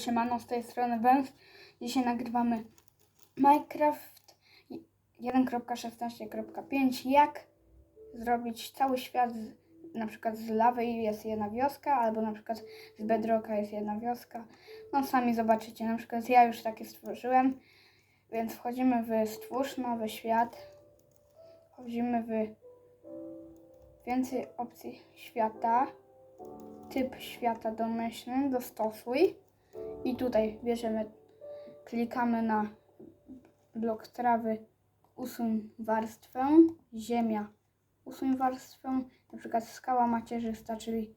Siemano, z tej strony Węs. Dzisiaj nagrywamy Minecraft 1.16.5 Jak zrobić cały świat z, na przykład z lawy jest jedna wioska, albo na przykład z bedrocka jest jedna wioska. No sami zobaczycie, na przykład ja już takie stworzyłem, więc wchodzimy w stwórz nowy świat. Wchodzimy w więcej opcji świata, typ świata domyślny, dostosuj. I tutaj bierzemy, klikamy na blok trawy, usuń warstwę, ziemia, usuń warstwę, na przykład skała macierzysta, czyli,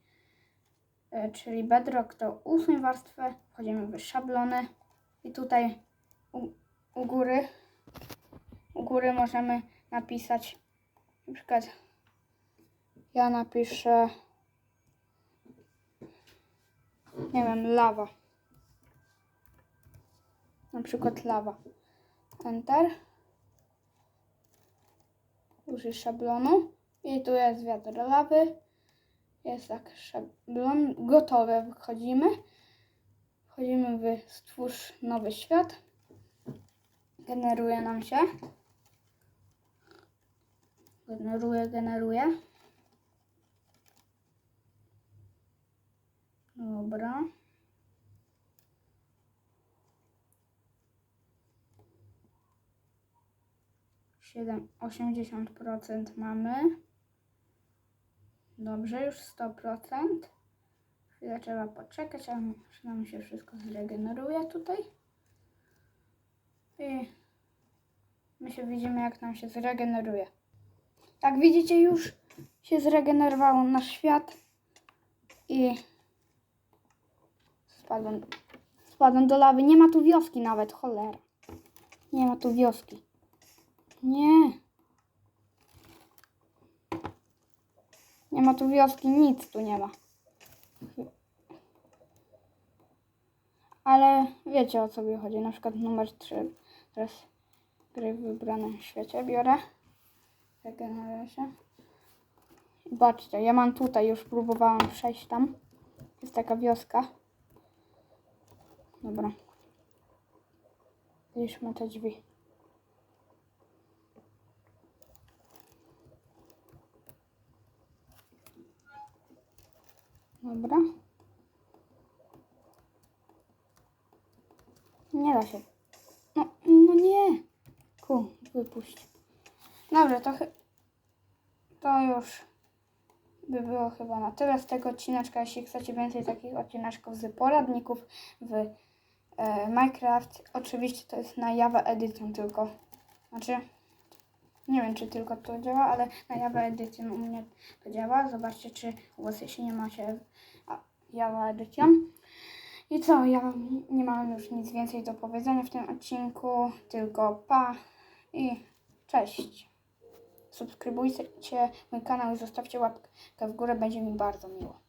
e, czyli bedrock, to usuń warstwę, wchodzimy w szablony. I tutaj u, u góry, u góry możemy napisać, na przykład ja napiszę, nie wiem, lawa na przykład lawa. Enter. Użyj szablonu. I tu jest wiatr lawy. Jest tak szablon. Gotowe. Wchodzimy. Wchodzimy w stwórz nowy świat. Generuje nam się. Generuje, generuje. 80% mamy. Dobrze, już 100%. Chwilę trzeba poczekać, aż nam się wszystko zregeneruje tutaj. I my się widzimy, jak nam się zregeneruje. Jak widzicie, już się zregenerował nasz świat i spadłem, spadłem do lawy. Nie ma tu wioski nawet, cholera. Nie ma tu wioski. Nie. Nie ma tu wioski, nic tu nie ma. Ale wiecie o co mi chodzi. Na przykład numer 3. Teraz gry w wybranym świecie biorę. Regeneruję się. I Patrzcie, ja mam tutaj, już próbowałam przejść tam. Jest taka wioska. Dobra. Zliczmy te drzwi. Dobra. Nie da się. No, no nie. Ku, wypuść. Dobra, to, to już by było chyba na tyle z tego odcineczka. Jeśli chcecie więcej takich odcineczków z poradników w e, Minecraft, oczywiście to jest na Java Edition tylko. Znaczy, nie wiem czy tylko to działa, ale na Java Edition u mnie to działa. Zobaczcie czy u Was jeśli nie macie Java Edition. I co, ja nie mam już nic więcej do powiedzenia w tym odcinku, tylko pa i cześć. Subskrybujcie mój kanał i zostawcie łapkę w górę, będzie mi bardzo miło.